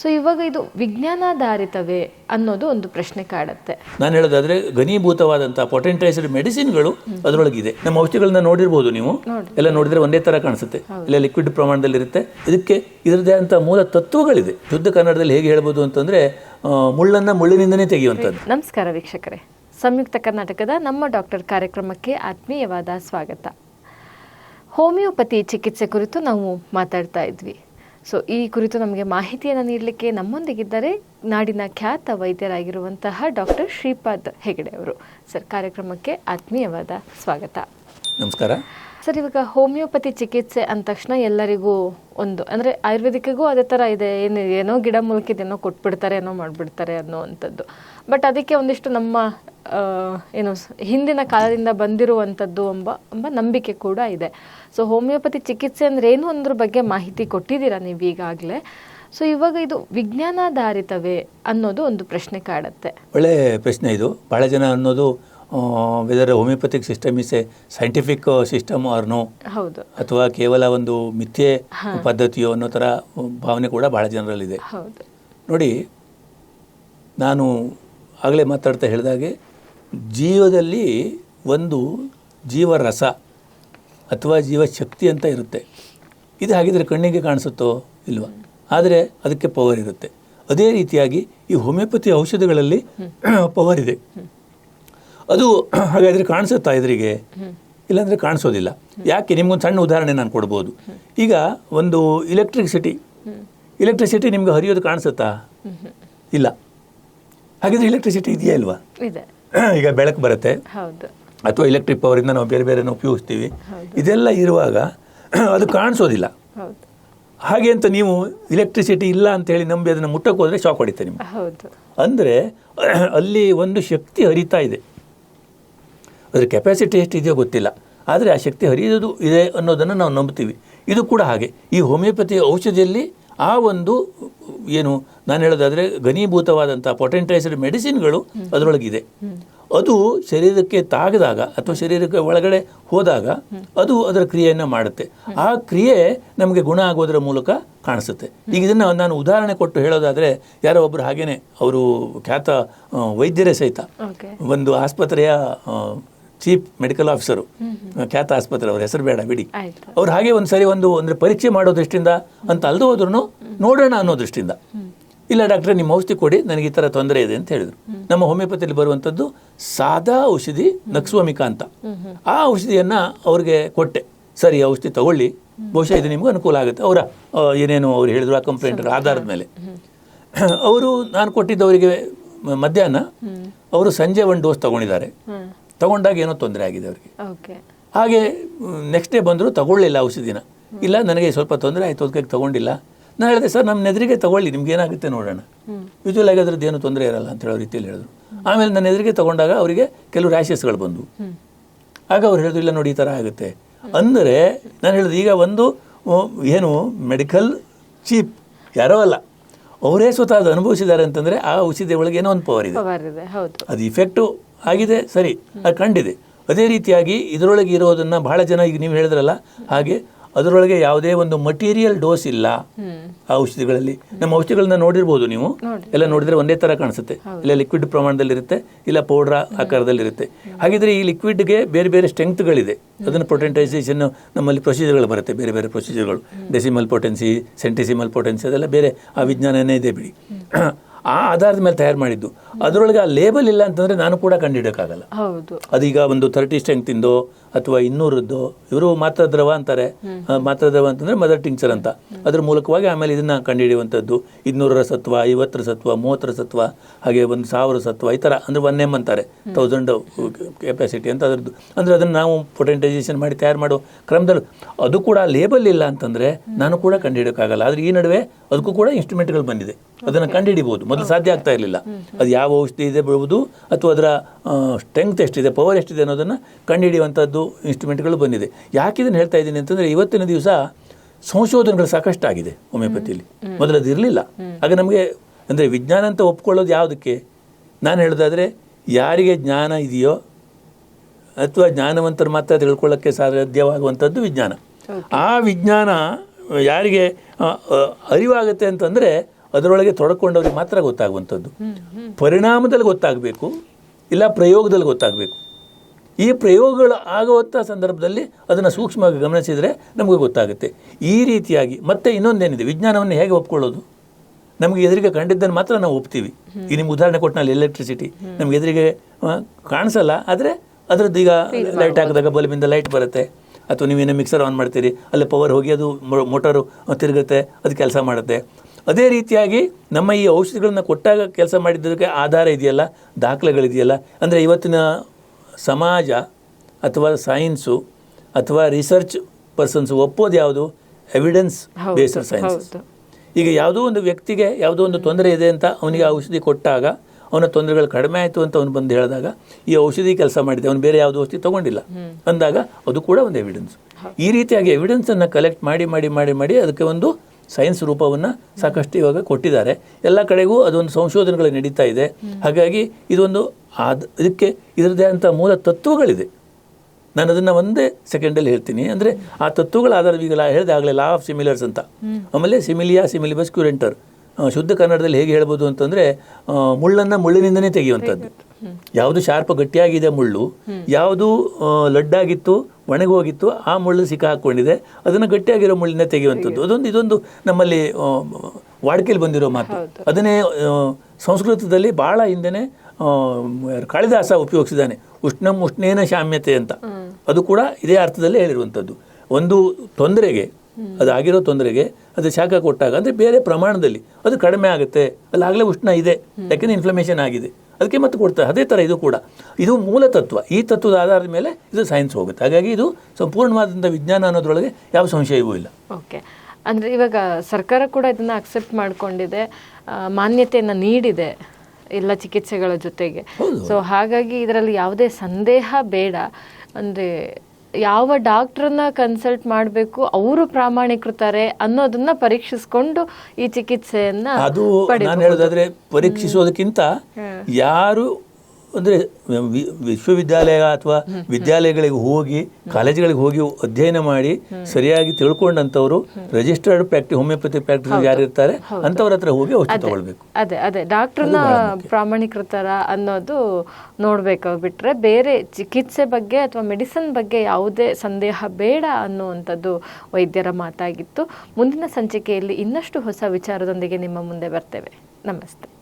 So ಇವಾಗ ಇದು ವಿಜ್ಞಾನಾಧಾರಿತವೇ ಅನ್ನೋದು ಒಂದು ಪ್ರಶ್ನೆ ಕಾಡುತ್ತೆ. ನಾನು ಹೇಳೋದಾದ್ರೆ ಘನೀಭೂತವಾದಂಥ ಪೊಟೆಂಟೈಸ್ಡ್ ಮೆಡಿಸಿನ್ಗಳು ಅದರೊಳಗಿದೆ. ನಮ್ಮ ಔಷಧಿಗಳನ್ನ ನೋಡಿರ್ಬೋದು ನೀವು? ಎಲ್ಲ ನೋಡಿದ್ರೆ ಒಂದೇ ತರ ಕಾಣಿಸುತ್ತೆ. ಇಲ್ಲ ಲಿಕ್ವಿಡ್ ಪ್ರಮಾಣದಲ್ಲಿ ಇರುತ್ತೆ ಇದಕ್ಕೆ ಇದರದೇ ಅಂತ ಮೂಲ ತತ್ವಗಳಿದೆ. ಶುದ್ಧ ಕನ್ನಡದಲ್ಲಿ ಹೇಗೆ ಹೇಳ್ಬೋದು ಅಂತಂದ್ರೆ ಮುಳ್ಳನ್ನ ಮುಳ್ಳಿನಿಂದನೇ ತೆಗೆಯುವಂಥದ್ದು. ನಮಸ್ಕಾರ ವೀಕ್ಷಕರೇ. ಸಂಯುಕ್ತ ಕರ್ನಾಟಕದ ನಮ್ಮ ಡಾಕ್ಟರ್ ಕಾರ್ಯಕ್ರಮಕ್ಕೆ ಆತ್ಮೀಯವಾದ ಸ್ವಾಗತ. ಹೋಮಿಯೋಪತಿ ಚಿಕಿತ್ಸೆ ಕುರಿತು ನಾವು ಮಾತಾಡ್ತಾ ಇದ್ವಿ. ಸೊ ಈ ಕುರಿತು ನಮಗೆ ಮಾಹಿತಿಯನ್ನು ನೀಡಲಿಕ್ಕೆ ನಮ್ಮೊಂದಿಗಿದ್ದಾರೆ ನಾಡಿನ ಖ್ಯಾತ ವೈದ್ಯರಾಗಿರುವಂತಹ ಡಾಕ್ಟರ್ ಶ್ರೀಪಾದ್ ಹೆಗಡೆ ಅವರು. ಸರ್, ಕಾರ್ಯಕ್ರಮಕ್ಕೆ ಆತ್ಮೀಯವಾದ ಸ್ವಾಗತ. ನಮಸ್ಕಾರ. ಸರ್, ಇವಾಗ ಹೋಮಿಯೋಪತಿ ಚಿಕಿತ್ಸೆ ಅಂದ ತಕ್ಷಣ ಎಲ್ಲರಿಗೂ ಒಂದು, ಅಂದರೆ ಆಯುರ್ವೇದಿಕ್ಕಿಗೂ ಅದೇ ಥರ ಇದೆ, ಏನು, ಏನೋ ಗಿಡ ಏನೋ ಕೊಟ್ಬಿಡ್ತಾರೆ, ಏನೋ ಮಾಡಿಬಿಡ್ತಾರೆ ಅನ್ನೋವಂಥದ್ದು. ಬಟ್ ಅದಕ್ಕೆ ಒಂದಿಷ್ಟು ನಮ್ಮ ಏನು, ಹಿಂದಿನ ಕಾಲದಿಂದ ಬಂದಿರುವಂಥದ್ದು ಎಂಬ ಎಂಬ ನಂಬಿಕೆ ಕೂಡ ಇದೆ. ಸೊ ಹೋಮಿಯೋಪತಿ ಚಿಕಿತ್ಸೆ ಅಂದ್ರೆ ಏನು ಅಂದ್ರ ಬಗ್ಗೆ ಮಾಹಿತಿ ಕೊಟ್ಟಿದ್ದೀರಾ ನೀವು ಈಗಾಗಲೇ? ಸೊ ಇವಾಗ ಇದು ವಿಜ್ಞಾನಾಧಾರಿತವೇ ಅನ್ನೋದು ಒಂದು ಪ್ರಶ್ನೆ ಕಾಡುತ್ತೆ. ಒಳ್ಳೆ ಪ್ರಶ್ನೆ ಇದು. ಬಹಳ ಜನ ಅನ್ನೋದು whether homeopathic system is a scientific system or no ಹೌದು. ಅಥವಾ ಕೇವಲ ಒಂದು ಮಿಥ್ಯೆ ಪದ್ಧತಿಯೋ ಅನ್ನೋ ಥರ ಭಾವನೆ ಕೂಡ ಬಹಳ ಜನರಲ್ಲಿದೆ. ನೋಡಿ ನಾನು ಆಗಲೇ ಮಾತಾಡ್ತಾ ಹೇಳಿದಾಗೆ ಜೀವದಲ್ಲಿ ಒಂದು ಜೀವರಸ ಅಥವಾ ಜೀವಶಕ್ತಿ ಅಂತ ಇರುತ್ತೆ. ಇದು ಹಾಗಿದ್ರೆ ಕಣ್ಣಿಗೆ ಕಾಣಿಸುತ್ತೋ ಇಲ್ವಾ? ಆದರೆ ಅದಕ್ಕೆ ಪವರ್ ಇರುತ್ತೆ. ಅದೇ ರೀತಿಯಾಗಿ ಈ ಹೋಮಿಯೋಪತಿ ಔಷಧಗಳಲ್ಲಿ ಪವರ್ ಇದೆ. ಅದು ಹಾಗಾದರೆ ಕಾಣಿಸುತ್ತಾ ಎದುರಿಗೆ? ಇಲ್ಲಾಂದರೆ ಕಾಣಿಸೋದಿಲ್ಲ. ಯಾಕೆ? ನಿಮ್ಗೊಂದು ಸಣ್ಣ ಉದಾಹರಣೆ ನಾನು ಕೊಡ್ಬೋದು. ಈಗ ಒಂದು ಇಲೆಕ್ಟ್ರಿಸಿಟಿ ಇಲೆಕ್ಟ್ರಿಸಿಟಿ ನಿಮ್ಗೆ ಹರಿಯೋದು ಕಾಣಿಸುತ್ತಾ? ಇಲ್ಲ. ಹಾಗಿದ್ರೆ ಇಲೆಕ್ಟ್ರಿಸಿಟಿ ಇದೆಯಾ ಇಲ್ವಾ? ಈಗ ಬೆಳಕು ಬರುತ್ತೆ. ಅಥವಾ ಎಲೆಕ್ಟ್ರಿಕ್ ಪವರಿಂದ ನಾವು ಬೇರೆ ಬೇರೆ ಉಪಯೋಗಿಸ್ತೀವಿ. ಇದೆಲ್ಲ ಇರುವಾಗ ಅದು ಕಾಣಿಸೋದಿಲ್ಲ. ಹಾಗೆ ಅಂತ ನೀವು ಇಲೆಕ್ಟ್ರಿಸಿಟಿ ಇಲ್ಲ ಅಂತ ಹೇಳಿ ನಂಬಿ ಅದನ್ನು ಮುಟ್ಟಕ್ಕೆ ಹೋದರೆ ಶಾಕ್ ಹೊಡಿತೆ ನಿಮ್ಗೆ ಅಂದರೆ ಅಲ್ಲಿ ಒಂದು ಶಕ್ತಿ ಹರಿತಾ ಇದೆ. ಅದರ ಕೆಪಾಸಿಟಿ ಎಷ್ಟಿದೆಯೋ ಗೊತ್ತಿಲ್ಲ. ಆದರೆ ಆ ಶಕ್ತಿ ಹರಿಯೋದು ಇದೆ ಅನ್ನೋದನ್ನು ನಾವು ನಂಬ್ತೀವಿ ಇದು ಕೂಡ ಹಾಗೆ. ಈ ಹೋಮಿಯೋಪತಿ ಔಷಧಿಯಲ್ಲಿ ಆ ಒಂದು ಏನು ನಾನು ಹೇಳೋದಾದರೆ ಘನೀಭೂತವಾದಂಥ ಪೊಟೆಂಟೈಸ್ಡ್ ಮೆಡಿಸಿನ್ಗಳು ಅದರೊಳಗಿದೆ. ಅದು ಶರೀರಕ್ಕೆ ತಾಗದಾಗ ಅಥವಾ ಶರೀರಕ್ಕೆ ಒಳಗಡೆ ಹೋದಾಗ ಅದು ಅದರ ಕ್ರಿಯೆಯನ್ನು ಮಾಡುತ್ತೆ. ಆ ಕ್ರಿಯೆ ನಮಗೆ ಗುಣ ಆಗೋದರ ಮೂಲಕ ಕಾಣಿಸುತ್ತೆ. ಈಗ ಇದನ್ನು ನಾನು ಉದಾಹರಣೆ ಕೊಟ್ಟು ಹೇಳೋದಾದರೆ ಯಾರೋ ಒಬ್ಬರು ಹಾಗೇನೆ ಅವರು ಖ್ಯಾತ ವೈದ್ಯರೇ ಸಹಿತ ಒಂದು ಆಸ್ಪತ್ರೆಯ ಚೀಫ್ ಮೆಡಿಕಲ್ ಆಫೀಸರು ಖ್ಯಾತ ಆಸ್ಪತ್ರೆ ಅವ್ರ ಹೆಸರು ಬೇಡ ಬಿಡಿ. ಅವ್ರು ಹಾಗೆ ಒಂದು ಸರಿ ಒಂದು ಅಂದರೆ ಪರೀಕ್ಷೆ ಮಾಡೋ ದೃಷ್ಟಿಯಿಂದ ಅಂತ ಅಲ್ದು ಹೋದ್ರು ನೋಡೋಣ ಅನ್ನೋ ದೃಷ್ಟಿಯಿಂದ. ಇಲ್ಲ ಡಾಕ್ಟ್ರೆ ನಿಮ್ಮ ಔಷಧಿ ಕೊಡಿ ನನಗೆ ಈ ಥರ ತೊಂದರೆ ಇದೆ ಅಂತ ಹೇಳಿದರು. ನಮ್ಮ ಹೋಮಿಯೋಪತಿಯಲ್ಲಿ ಬರುವಂಥದ್ದು ಸಾದಾ ಔಷಧಿ ನಕ್ಸ್ವಮಿಕಾ ಅಂತ. ಆ ಔಷಧಿಯನ್ನು ಅವ್ರಿಗೆ ಕೊಟ್ಟೆ. ಸರಿ ಔಷಧಿ ತಗೊಳ್ಳಿ. ಬಹುಶಃ ಇದು ನಿಮಗೂ ಅನುಕೂಲ ಆಗುತ್ತೆ. ಅವರ ಏನೇನು ಅವ್ರು ಹೇಳಿದ್ರು ಆ ಕಂಪ್ಲೇಂಟ್ ಆಧಾರದ ಮೇಲೆ. ಅವರು ನಾನು ಕೊಟ್ಟಿದ್ದವರಿಗೆ ಮಧ್ಯಾಹ್ನ ಅವರು ಸಂಜೆ ಒಂದು ಡೋಸ್ ತಗೊಂಡಿದ್ದಾರೆ. ತಗೊಂಡಾಗ ಏನೋ ತೊಂದರೆ ಆಗಿದೆ ಅವರಿಗೆ. ಹಾಗೆ ನೆಕ್ಸ್ಟ್ ಡೇ ಬಂದರೂ ತಗೊಳ್ಳಿಲ್ಲ ಔಷಧಿನ ಇಲ್ಲ ನನಗೆ ಸ್ವಲ್ಪ ತೊಂದರೆ ಆಯಿತು ಅದಕ್ಕೆ ತಗೊಂಡಿಲ್ಲ. ನಾನು ಹೇಳಿದೆ ಸರ್ ನಮ್ಮ ನೆದರಿಗೆ ತಗೊಳ್ಳಿ ನಿಮ್ಗೆ ಏನಾಗುತ್ತೆ ನೋಡೋಣ. ಯೂಶುವಲ್ ಆಗಿ ಅದ್ರದ್ದು ಏನು ತೊಂದರೆ ಇರಲ್ಲ ಅಂತ ಹೇಳೋ ರೀತಿಯಲ್ಲಿ ಹೇಳಿದ್ರು. ಆಮೇಲೆ ನನ್ನ ಎದುರಿಗೆ ತಗೊಂಡಾಗ ಅವರಿಗೆ ಕೆಲವು ರ್ಯಾಷಸ್ಗಳು ಬಂದವು ಆಗ ಅವ್ರು ಹೇಳಿದ್ರು ಇಲ್ಲ ನೋಡಿ ಈ ಥರ ಆಗುತ್ತೆ. ಅಂದರೆ ನಾನು ಹೇಳಿದ್ರು ಈಗ ಒಂದು ಏನು ಮೆಡಿಕಲ್ ಚೀಪ್ ಯಾರೋ ಅಲ್ಲ. ಅವರೇ ಸ್ವತಃ ಅದು ಅನುಭವಿಸಿದ್ದಾರೆ ಅಂತಂದರೆ ಆ ಔಷಧಿ ಒಳಗೆ ಏನೋ ಒಂದು ಪವರ್ ಇದೆ. ಅದು ಇಫೆಕ್ಟು ಆಗಿದೆ ಸರಿ ಅದು ಕಂಡಿದೆ. ಅದೇ ರೀತಿಯಾಗಿ ಇದರೊಳಗೆ ಇರೋದನ್ನು ಬಹಳ ಜನ ಈಗ ನೀವು ಹೇಳಿದ್ರಲ್ಲ ಹಾಗೆ ಅದರೊಳಗೆ ಯಾವುದೇ ಒಂದು ಮಟೀರಿಯಲ್ ಡೋಸ್ ಇಲ್ಲ ಆ ಔಷಧಿಗಳಲ್ಲಿ. ನಮ್ಮ ಔಷಧಿಗಳನ್ನ ನೋಡಿರ್ಬೋದು ನೀವು. ಎಲ್ಲ ನೋಡಿದ್ರೆ ಒಂದೇ ಥರ ಕಾಣಿಸುತ್ತೆ. ಇಲ್ಲ ಲಿಕ್ವಿಡ್ ಪ್ರಮಾಣದಲ್ಲಿರುತ್ತೆ ಇಲ್ಲ ಪೌಡ್ರ ಆಕಾರದಲ್ಲಿರುತ್ತೆ. ಹಾಗಿದ್ರೆ ಈ ಲಿಕ್ವಿಡ್ಗೆ ಬೇರೆ ಬೇರೆ ಸ್ಟ್ರೆಂತ್ಗಳಿದೆ ಅದನ್ನು ಪ್ರೊಟೆಂಟೈಸೇಷನ್ ನಮ್ಮಲ್ಲಿ ಪ್ರೊಸೀಜರ್ಗಳು ಬರುತ್ತೆ ಬೇರೆ ಬೇರೆ ಪ್ರೊಸೀಜರ್ಗಳು ಡೆಸಿಮಲ್ ಪೊಟೆನ್ಸಿ ಸೆಂಟಿಸಿಮಲ್ ಪೊಟೆನ್ಸಿ ಅದೆಲ್ಲ ಬೇರೆ ಆ ವಿಜ್ಞಾನನೇ ಇದೆ ಬಿಡಿ. ಆ ಆಧಾರದ ಮೇಲೆ ತಯಾರು ಮಾಡಿದ್ದು. ಅದರೊಳಗೆ ಆ ಲೇಬಲ್ ಇಲ್ಲ ಅಂತಂದರೆ ನಾನು ಕೂಡ ಕಂಡುಹಿಡೋಕ್ಕಾಗಲ್ಲ ಹೌದು. ಅದೀಗ ಒಂದು ತರ್ಟಿ ಸ್ಟ್ರೆಂಗ್ತಿಂದೋ ಅಥವಾ ಇನ್ನೂರದ್ದು ಇವರು ಮಾತ್ರ ದ್ರವ ಅಂತಾರೆ ಮಾತ್ರ ದ್ರವ ಅಂತಂದ್ರೆ ಮದರ್ ಟಿಂಕ್ಚರ್ ಅಂತ. ಅದ್ರ ಮೂಲಕವಾಗಿ ಆಮೇಲೆ ಇದನ್ನ ಕಂಡುಹಿಡಿಯುವಂಥದ್ದು ಇನ್ನೂರರ ಸತ್ವ ಐವತ್ತರ ಸತ್ವ ಮೂವತ್ತರ ಸತ್ವ ಹಾಗೆ ಒಂದು ಸಾವಿರ ಸತ್ವ ಈ ಥರ ಅಂದ್ರೆ ಒನ್ ಎಂ ಅಂತಾರೆ. ತೌಸಂಡ್ ಕೆಪಾಸಿಟಿ ಅಂತ ಅದರದ್ದು. ಅಂದ್ರೆ ಅದನ್ನು ನಾವು ಪೊಟೆಂಟೈಸೇಷನ್ ಮಾಡಿ ತಯಾರು ಮಾಡೋ ಕ್ರಮದಲ್ಲಿ ಅದು ಕೂಡ ಲೇಬಲ್ ಇಲ್ಲ ಅಂತಂದ್ರೆ ನಾನು ಕೂಡ ಕಂಡುಹಿಡೋಕ್ಕಾಗಲ್ಲ ಆದ್ರೆ ಈ ನಡುವೆ ಅದಕ್ಕೂ ಕೂಡ ಇನ್ಸ್ಟ್ರೂಮೆಂಟ್ಗಳು ಬಂದಿದೆ. ಅದನ್ನು ಕಂಡುಹಿಡಿಬಹುದು ಮೊದಲು ಸಾಧ್ಯ ಆಗ್ತಾ ಇರಲಿಲ್ಲ. ಅದು ಯಾವ ಔಷಧಿ ಇದೆ ಬಿಡುವುದು ಅಥವಾ ಅದರ ಸ್ಟ್ರೆಂಗ್ತ್ ಎಷ್ಟಿದೆ ಪವರ್ ಎಷ್ಟಿದೆ ಅನ್ನೋದನ್ನು ಕಂಡುಹಿಡಿಯುವಂಥದ್ದು ಇನ್ಸ್ಟ್ರೂಮೆಂಟ್ಗಳು ಬಂದಿದೆ. ಯಾಕೆ ಇದನ್ನು ಹೇಳ್ತಾ ಇದ್ದೀನಿ ಅಂತಂದರೆ ಇವತ್ತಿನ ದಿವಸ ಸಂಶೋಧನೆಗಳು ಸಾಕಷ್ಟು ಆಗಿದೆ ಹೋಮಿಯೋಪತಿಯಲ್ಲಿ ಮೊದಲು ಅದು ಇರಲಿಲ್ಲ. ಆಗ ನಮಗೆ ಅಂದರೆ ವಿಜ್ಞಾನ ಅಂತ ಒಪ್ಕೊಳ್ಳೋದು ಯಾವುದಕ್ಕೆ? ನಾನು ಹೇಳೋದಾದರೆ ಯಾರಿಗೆ ಜ್ಞಾನ ಇದೆಯೋ ಅಥವಾ ಜ್ಞಾನವಂತರು ಮಾತ್ರ ತಿಳ್ಕೊಳ್ಳೋಕ್ಕೆ ಸಾಧ್ಯವಾಗುವಂಥದ್ದು ವಿಜ್ಞಾನ. ಆ ವಿಜ್ಞಾನ ಯಾರಿಗೆ ಅರಿವಾಗುತ್ತೆ ಅಂತಂದರೆ ಅದರೊಳಗೆ ತೊಡಕೊಂಡವ್ರಿಗೆ ಮಾತ್ರ ಗೊತ್ತಾಗುವಂಥದ್ದು. ಪರಿಣಾಮದಲ್ಲಿ ಗೊತ್ತಾಗಬೇಕು ಇಲ್ಲ ಪ್ರಯೋಗದಲ್ಲಿ ಗೊತ್ತಾಗಬೇಕು. ಈ ಪ್ರಯೋಗಗಳು ಆಗುವಂಥ ಸಂದರ್ಭದಲ್ಲಿ ಅದನ್ನು ಸೂಕ್ಷ್ಮವಾಗಿ ಗಮನಿಸಿದರೆ ನಮಗೆ ಗೊತ್ತಾಗುತ್ತೆ. ಈ ರೀತಿಯಾಗಿ ಮತ್ತೆ ಇನ್ನೊಂದೇನಿದೆ ವಿಜ್ಞಾನವನ್ನು ಹೇಗೆ ಒಪ್ಕೊಳ್ಳೋದು? ನಮಗೆ ಎದುರಿಗೆ ಕಂಡಿದ್ದನ್ನು ಮಾತ್ರ ನಾವು ಒಪ್ತೀವಿ. ಈ ನಿಮ್ಗೆ ಉದಾಹರಣೆ ಕೊಟ್ಟನಲ್ಲಿ ಎಲೆಕ್ಟ್ರಿಸಿಟಿ ನಮ್ಗೆ ಎದುರಿಗೆ ಕಾಣಿಸಲ್ಲ ಆದರೆ ಅದರದ್ದು ಈಗ ಲೈಟ್ ಹಾಕಿದಾಗ ಬಲ್ಬಿಂದ ಲೈಟ್ ಬರುತ್ತೆ. ಅಥವಾ ನೀವೇನೋ ಮಿಕ್ಸರ್ ಆನ್ ಮಾಡ್ತೀರಿ ಅಲ್ಲಿ ಪವರ್ ಹೋಗಿ ಅದು ಮೋಟರು ತಿರುಗುತ್ತೆ ಅದು ಕೆಲಸ ಮಾಡುತ್ತೆ. ಅದೇ ರೀತಿಯಾಗಿ ನಮ್ಮ ಈ ಔಷಧಿಗಳನ್ನು ಕೊಟ್ಟಾಗ ಕೆಲಸ ಮಾಡಿದ್ದಕ್ಕೆ ಆಧಾರ ಇದೆಯಲ್ಲ ದಾಖಲೆಗಳಿದೆಯಲ್ಲ? ಅಂದರೆ ಇವತ್ತಿನ ಸಮಾಜ ಅಥವಾ ಸೈನ್ಸು ಅಥವಾ ರಿಸರ್ಚ್ ಪರ್ಸನ್ಸ್ ಒಪ್ಪೋದು ಯಾವುದು? ಎವಿಡೆನ್ಸ್ ಬೇಸ್ಡ್ ಸೈನ್ಸ್ ಈಗ ಯಾವುದೋ ಒಂದು ವ್ಯಕ್ತಿಗೆ ಯಾವುದೋ ಒಂದು ತೊಂದರೆ ಇದೆ ಅಂತ ಅವನಿಗೆ ಔಷಧಿ ಕೊಟ್ಟಾಗ ಅವನ ತೊಂದರೆಗಳು ಕಡಿಮೆ ಆಯಿತು ಅಂತ ಅವನು ಬಂದು ಹೇಳಿದಾಗ ಈ ಔಷಧಿ ಕೆಲಸ ಮಾಡಿದೆ ಅವನು ಬೇರೆ ಯಾವುದೋ ಔಷಧಿ ತಗೊಂಡಿಲ್ಲ. ಅಂದಾಗ ಅದು ಕೂಡ ಒಂದು ಎವಿಡೆನ್ಸ್ ಈ ರೀತಿಯಾಗಿ ಎವಿಡೆನ್ಸನ್ನು ಕಲೆಕ್ಟ್ ಮಾಡಿ ಮಾಡಿ ಮಾಡಿ ಮಾಡಿ ಅದಕ್ಕೆ ಒಂದು ಸೈನ್ಸ್ ರೂಪವನ್ನು ಸಾಕಷ್ಟು ಇವಾಗ ಕೊಟ್ಟಿದ್ದಾರೆ. ಎಲ್ಲ ಕಡೆಗೂ ಅದೊಂದು ಸಂಶೋಧನೆಗಳು ನಡೀತಾ ಇದೆ. ಹಾಗಾಗಿ ಇದೊಂದು ಆದ, ಇದಕ್ಕೆ ಇದರದೇ ಅಂಥ ಮೂಲ ತತ್ವಗಳಿದೆ. ನಾನು ಅದನ್ನು ಒಂದೇ ಸೆಕೆಂಡಲ್ಲಿ ಹೇಳ್ತೀನಿ. ಅಂದರೆ ಆ ತತ್ವಗಳ ಆಧಾರ ಈಗ ಹೇಳಿದೆ ಆಗಲೇ ಲಾ ಆಫ್ ಸಿಮಿಲರ್ಸ್ ಅಂತ. ಆಮೇಲೆ ಸಿಮಿಲಿಯಾ, ಸಿಮಿಲಿಬಸ್, ಕ್ಯೂರೆಂಟರ್. ಶುದ್ಧ ಕನ್ನಡದಲ್ಲಿ ಹೇಗೆ ಹೇಳ್ಬೋದು ಅಂತಂದರೆ ಮುಳ್ಳನ್ನು ಮುಳ್ಳಿನಿಂದನೇ ತೆಗೆಯುವಂಥದ್ದು. ಯಾವುದು ಶಾರ್ಪ್ ಗಟ್ಟಿಯಾಗಿದೆ ಮುಳ್ಳು ಯಾವುದು ಲಡ್ಡಾಗಿತ್ತು ಒಣಗೋಗಿತ್ತು ಆ ಮುಳ್ಳು ಸಿಕ್ಕ ಹಾಕ್ಕೊಂಡಿದೆ ಅದನ್ನು ಗಟ್ಟಿಯಾಗಿರೋ ಮುಳ್ಳಿನ ತೆಗೆಯುವಂಥದ್ದು. ಅದೊಂದು ಇದೊಂದು ನಮ್ಮಲ್ಲಿ ವಾಡಿಕೆಯಲ್ಲಿ ಬಂದಿರೋ ಮಾತು. ಅದನ್ನೇ ಸಂಸ್ಕೃತದಲ್ಲಿ ಭಾಳ ಹಿಂದೆನೇ ಕಾಳಿದಾಸ ಉಪಯೋಗಿಸಿದ್ದಾನೆ. ಉಷ್ಣಂ ಉಷ್ಣೇನ ಶಾಮ್ಯತೆ ಅಂತ. ಅದು ಕೂಡ ಇದೇ ಅರ್ಥದಲ್ಲಿ ಹೇಳಿರುವಂಥದ್ದು. ಒಂದು ತೊಂದರೆಗೆ ಅದಾಗಿರೋ ತೊಂದರೆಗೆ ಅದು ಶಾಖ ಕೊಟ್ಟಾಗ ಅಂದರೆ ಬೇರೆ ಪ್ರಮಾಣದಲ್ಲಿ ಅದು ಕಡಿಮೆ ಆಗುತ್ತೆ ಅಲ್ಲಾಗಲೇ ಉಷ್ಣ ಇದೆ ಯಾಕೆಂದರೆ ಇನ್ಫ್ಲಮೇಷನ್ ಆಗಿದೆ. ಅದಕ್ಕೆ ಮತ್ತೆ ಕೊಡ್ತಾರೆ ಅದೇ ಥರ ಇದು ಕೂಡ. ಇದು ಮೂಲ ತತ್ವ ಈ ತತ್ವದ ಆಧಾರದ ಮೇಲೆ ಇದು ಸೈನ್ಸ್ ಹೋಗುತ್ತೆ. ಹಾಗಾಗಿ ಇದು ಸಂಪೂರ್ಣವಾದಂಥ ವಿಜ್ಞಾನ ಅನ್ನೋದ್ರೊಳಗೆ ಯಾವ ಸಂಶಯವೂ ಇಲ್ಲ. ಓಕೆ. ಅಂದರೆ ಇವಾಗ ಸರ್ಕಾರ ಕೂಡ ಇದನ್ನ ಅಕ್ಸೆಪ್ಟ್ ಮಾಡ್ಕೊಂಡಿದೆ ಮಾನ್ಯತೆಯನ್ನು ನೀಡಿದೆ ಎಲ್ಲ ಚಿಕಿತ್ಸೆಗಳ ಜೊತೆಗೆ. ಸೊ ಹಾಗಾಗಿ ಇದರಲ್ಲಿ ಯಾವುದೇ ಸಂದೇಹ ಬೇಡ. ಅಂದರೆ ಯಾವ ಡಾಕ್ಟ್ರನ್ನ ಕನ್ಸಲ್ಟ್ ಮಾಡಬೇಕು ಅವರು ಪ್ರಾಮಾಣಿಕೃತಾರೆ ಅನ್ನೋದನ್ನ ಪರೀಕ್ಷಿಸ್ಕೊಂಡು ಈ ಚಿಕಿತ್ಸೆಯನ್ನ ಅದು ನಾನು ಹೇಳೋದಾದ್ರೆ ಪರೀಕ್ಷಿಸೋದಕ್ಕಿಂತ ಯಾರು ಅಂದರೆ ವಿ- ವಿಶ್ವವಿದ್ಯಾಲಯ ಅಥವಾ ವಿದ್ಯಾಲಯಗಳಿಗೆ ಹೋಗಿ ಕಾಲೇಜುಗಳಿಗೆ ಹೋಗಿ ಅಧ್ಯಯನ ಮಾಡಿ ಸರಿಯಾಗಿ ತಿಳ್ಕೊಂಡಂಥವ್ರು ರಿಜಿಸ್ಟರ್ಡ್ ಪ್ರಾಕ್ಟಿ ಹೋಮಿಯೋಪತಿ ಪ್ರಾಕ್ಟಿಸ್ ಯಾರು ಇರ್ತಾರೆ ಅಂಥವ್ರ ಹತ್ರ ಹೋಗಿ ಔಷಧ ತಗೊಳ್ಬೇಕು. ಅದೇ ಅದೇ. ಡಾಕ್ಟ್ರನ್ನ ಪ್ರಾಮಾಣಿಕೃತರ ಅನ್ನೋದು ನೋಡ್ಬೇಕು ಬಿಟ್ರೆ ಬೇರೆ ಚಿಕಿತ್ಸೆ ಬಗ್ಗೆ ಅಥವಾ ಮೆಡಿಸಿನ್ ಬಗ್ಗೆ ಯಾವುದೇ ಸಂದೇಹ ಬೇಡ ಅನ್ನುವಂಥದ್ದು ವೈದ್ಯರ ಮಾತಾಗಿತ್ತು. ಮುಂದಿನ ಸಂಚಿಕೆಯಲ್ಲಿ ಇನ್ನಷ್ಟು ಹೊಸ ವಿಚಾರದೊಂದಿಗೆ ನಿಮ್ಮ ಮುಂದೆ ಬರ್ತೇವೆ. ನಮಸ್ತೆ.